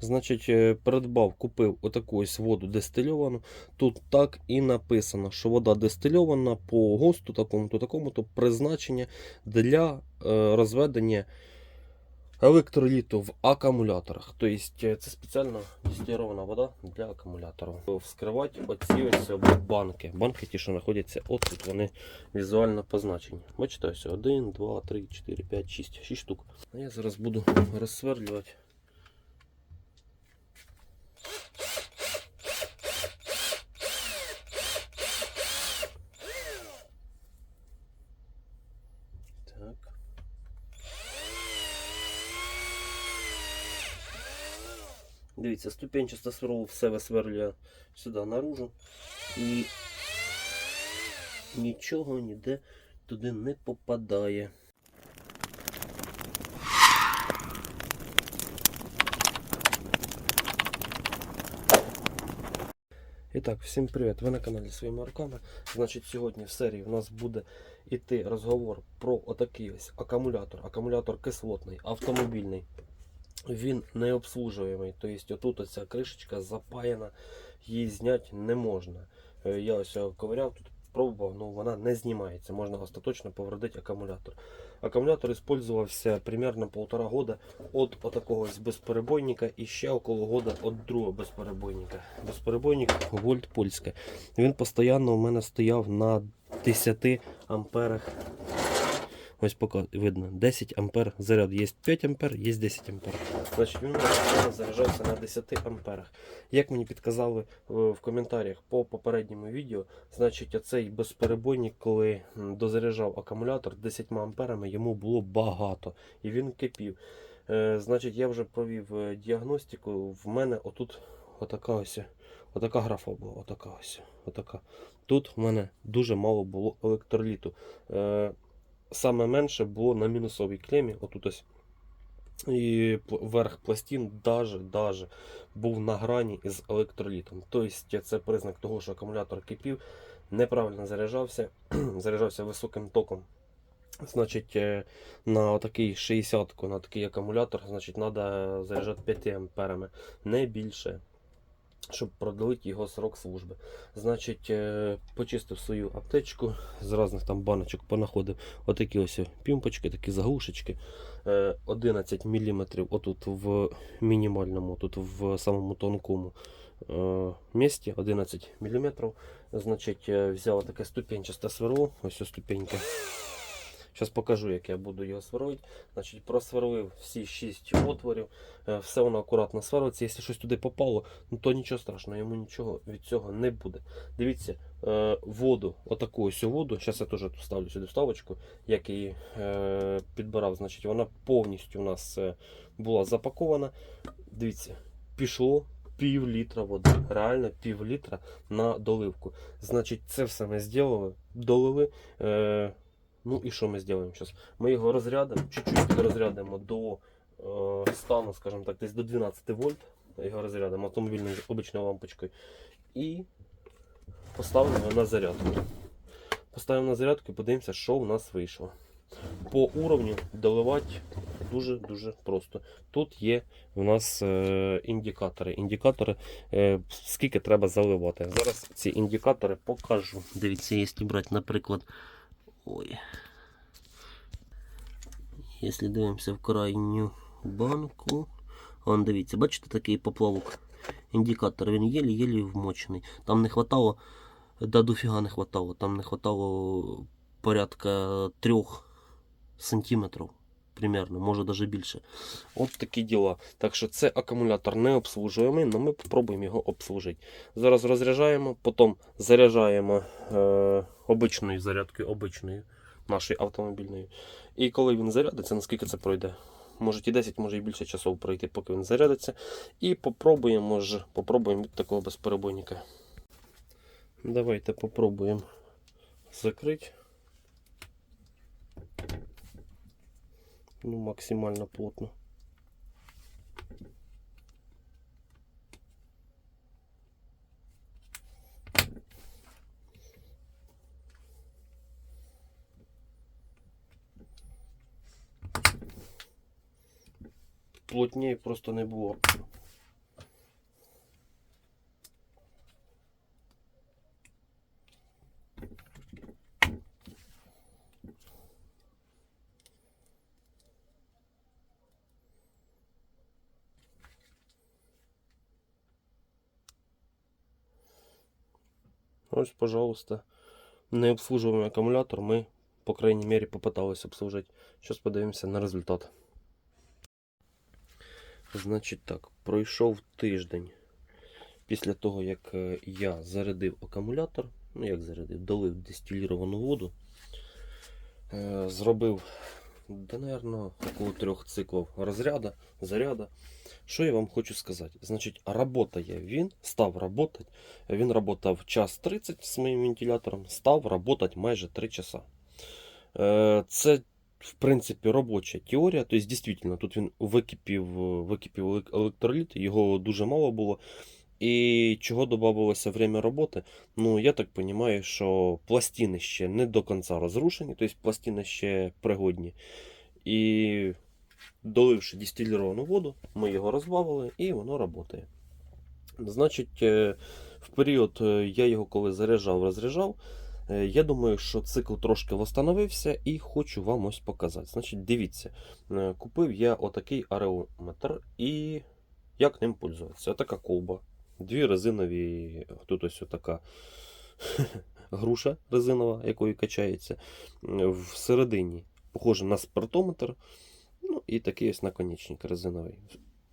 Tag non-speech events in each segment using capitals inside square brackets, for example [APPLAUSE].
Значить, е, придбав, купив отаку ось воду дистильовану. Тут так і написано, що вода дистильована по ГОСТу, такому-то, такому-то призначення для е, розведення електроліту в акумуляторах. Тобто е, це спеціально дистильована вода для акумуляторів. Вскривати оці ось банки. Банки ті, що знаходяться отут, вони візуально позначені. Бачите, ось 1, 2, 3, 4, 5, 6, 6 штук. Я зараз буду розсверлювати. Так. Дивіться, ступенчаста сверло все висверлює сюди наружу. І нічого ніде туди не попадає. І так, всім привіт! Ви на каналі своїми руками. Значить, сьогодні в серії у нас буде йти розговор про отакий ось акумулятор. Акумулятор кислотний, автомобільний. Він не обслужуємий. Тобто отут оця кришечка запаяна, її зняти не можна. Е, Я ось його ковиряв, тут пробував, ну вона не знімається. Можна остаточно повредити акумулятор. Акумулятор использовался примерно полтора года от такого безперебойника і ще около года от другого безперебойника. Безперебойник вольт польське. Він постійно у мене стояв на 10 амперах. Ось поки видно, 10 ампер заряд. Є 5 ампер, є 10 ампер. Значить, він заряджався на 10 амперах. Як мені підказали е, в коментарях по попередньому відео, значить оцей безперебойник, коли дозаряджав акумулятор 10 амперами, йому було багато і він кипів. Е, Значить, я вже провів е, діагностику. В мене отут отака ось. Отака графа була, отака ось. Отака. Тут в мене дуже мало було електроліту. Саме менше було на мінусовій клемі, отут ось. І верх пластин даже, даже був на грані із електролітом. Тобто це признак того, що акумулятор кипів, неправильно заряджався, [CLEARS THROAT] заряджався високим током. Значить, е, на такий 60 на такий акумулятор, значить, треба заряджати 5 амперами, не більше, щоб продовити його срок служби. Значить, е, почистив свою аптечку з різних там баночок, понаходив отакі ось пімпочки, такі заглушечки. Е, 11 мм отут в мінімальному, тут в самому тонкому е, місці 11 мм. Значить, е, взяв таке ступенчасте сверло, ось ступенька. Зараз покажу, як я буду його сверлити. Значить, просверлив всі 6 отворів, е, все воно акуратно сверлиться. Якщо щось туди попало, ну то нічого страшного, йому нічого від цього не буде. Дивіться, е, воду, отаку ось воду, зараз я теж ставлю сюди вставочку, як її е, підбирав, значить, вона повністю у нас була запакована. Дивіться, пішло пів літра води. Реально пів літра на доливку. Значить, це все ми зробили, долили. Ну і що ми зробимо зараз? Ми його розрядимо, чуть-чуть розрядимо до е, стану, скажімо так, десь до 12 вольт. Його розрядимо автомобільною обичною лампочкою. І поставимо на зарядку. Поставимо на зарядку і подивимося, що у нас вийшло. По уровню доливати дуже-дуже просто. Тут є у нас е, індикатори. Індикатори, е, скільки треба заливати. Зараз ці індикатори покажу. Дивіться, якщо брати, наприклад, ой. Якщо дивимося в крайню банку. Вон, дивіться, бачите такий поплавок. Індикатор, він єлі-єлі вмочений. Там не хватало, да дофіга не хватало. Там не хватало порядка трьох сантиметрів. Примерно, може навіть більше. От такі діла. Так що це акумулятор не обслужуємий, але ми спробуємо його обслужити. Зараз розряджаємо, потім заряджаємо е, обичною зарядкою, обичною нашою автомобільною. І коли він зарядиться, наскільки це пройде? Може і 10, може і більше часов пройти, поки він зарядиться. І попробуємо ж, попробуємо від такого безперебойника. Давайте попробуємо закрити. Ну, максимально плотно. Плотнее просто не було. Ось, пожалуйста. Необслуживаемый аккумулятор ми, по крайній мірі, попитались обслужити. Зараз подивимося на результат. Значить так, пройшов тиждень після того, як е, я зарядив акумулятор. Ну, як зарядив, долив дистиліровану воду. Е, Зробив, да, наверное, около трьох циклів розряда, заряда. Що я вам хочу сказати? Значить, работає він, став работати. Він работав час 30 з моїм вентилятором, став работати майже 3 часа. Е, Це, в принципі, робоча теорія. Тобто, дійсно, тут він википів, википів електроліт, його дуже мало було. І чого додавалося время роботи? Ну, я так розумію, що пластини ще не до кінця розрушені, тобто пластини ще пригодні. І доливши дистиліровану воду, ми його розбавили і воно працює. Значить, е, в період е, я його коли заряджав, розряджав, е, я думаю, що цикл трошки встановився і хочу вам ось показати. Значить, дивіться, купив я отакий ареометр і як ним пользуватися. Отака колба. Дві резинові, тут ось така [LAUGHS] груша резинова, якою качається. Всередині похоже на спиртометр. Ну і такий ось наконечник резиновий.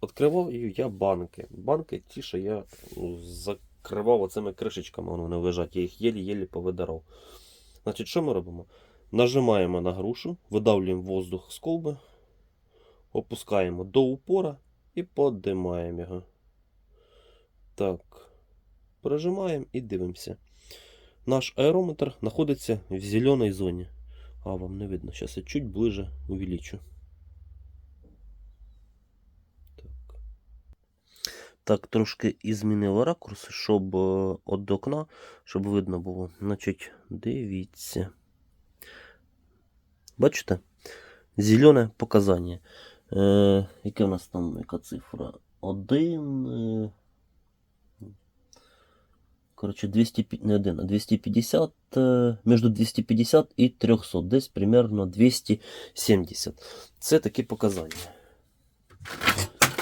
Відкриваю я банки. Банки ті, що я ну, закривав оцими кришечками, вони лежать. Я їх єлі-єлі повидарав. Значить, що ми робимо? Нажимаємо на грушу, видавлюємо воздух з колби, опускаємо до упора і подимаємо його. Так, прожимаємо і дивимося. Наш аерометр знаходиться в зеленій зоні. А, вам не видно. Зараз я чуть ближе увеличу. Так, так трошки і змінила ракурс, щоб е, от до окна, щоб видно було. Значить, дивіться. Бачите? Зелене показання. Е, Яке в нас там яка цифра? 1 коротше, 200, не один, а 250, е, між 250 і 300, десь примерно 270. Це такі показання.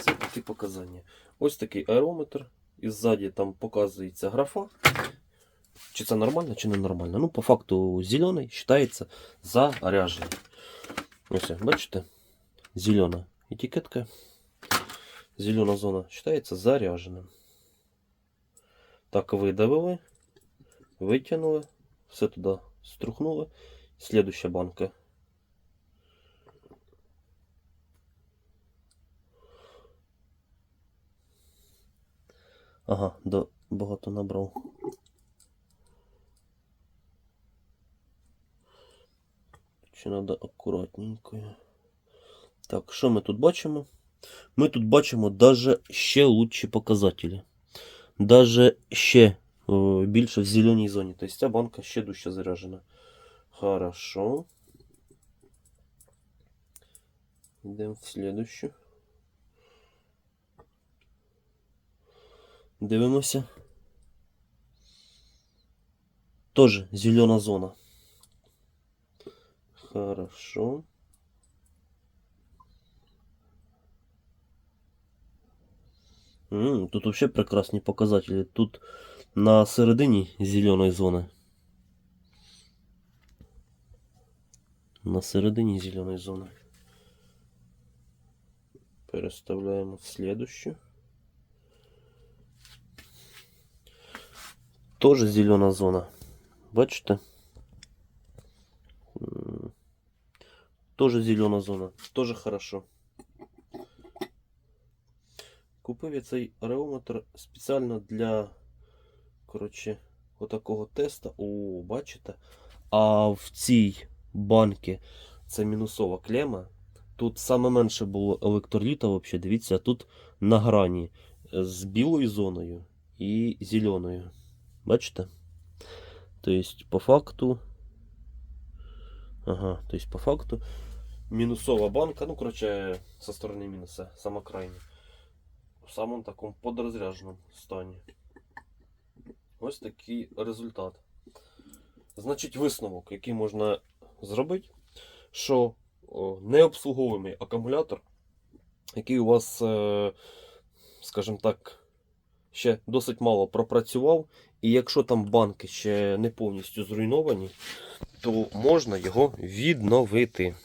Це такі показання. Ось такий аерометр. І ззаді там показується графа. Чи це нормально, чи не нормально. Ну, по факту зелений вважається заряджений. Ось, бачите? Зелена етикетка. Зелена зона вважається зарядженим. Так, видавили, витягнули, все туди струхнули. Слідуща банка. Ага, да, багато набрав. Ще треба акуратненько. Так, що ми тут бачимо? Ми тут бачимо даже ще лучші показателі. Даже ще о, більше в зеленій зоні. Тобто ця банка ще дужче заряджена. Хорошо. Йдемо в слідущу. Дивимося. Тоже зелена зона. Хорошо. М, Тут вообще прекрасні показатели. Тут на середині зеленої зони. На середині зеленої зони. Переставляємо в следующую. Тоже зелена зона. Бачите? М, Тоже зелена зона. Тоже хорошо. Купив я цей ареометр спеціально для коротше, отакого теста. О, бачите? А в цій банці це мінусова клема. Тут саме менше було електроліта, взагалі, дивіться, тут на грані е, з білою зоною і зеленою. Бачите? Тобто, по факту. Ага, тобто, по факту мінусова банка, ну, коротше, со сторони мінуса, сама крайня. В самому такому подрозряженому стані. Ось такий результат. Значить, висновок, який можна зробити, що необслуговуємий акумулятор, який у вас, е, скажімо так, ще досить мало пропрацював, і якщо там банки ще не повністю зруйновані, то можна його відновити.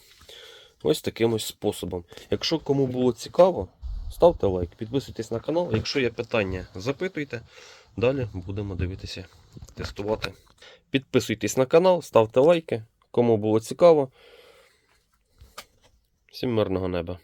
Ось таким ось способом. Якщо кому було цікаво, ставте лайк, підписуйтесь на канал. Якщо є питання, запитуйте. Далі будемо дивитися, тестувати. Підписуйтесь на канал, ставте лайки. Кому було цікаво. Всім мирного неба.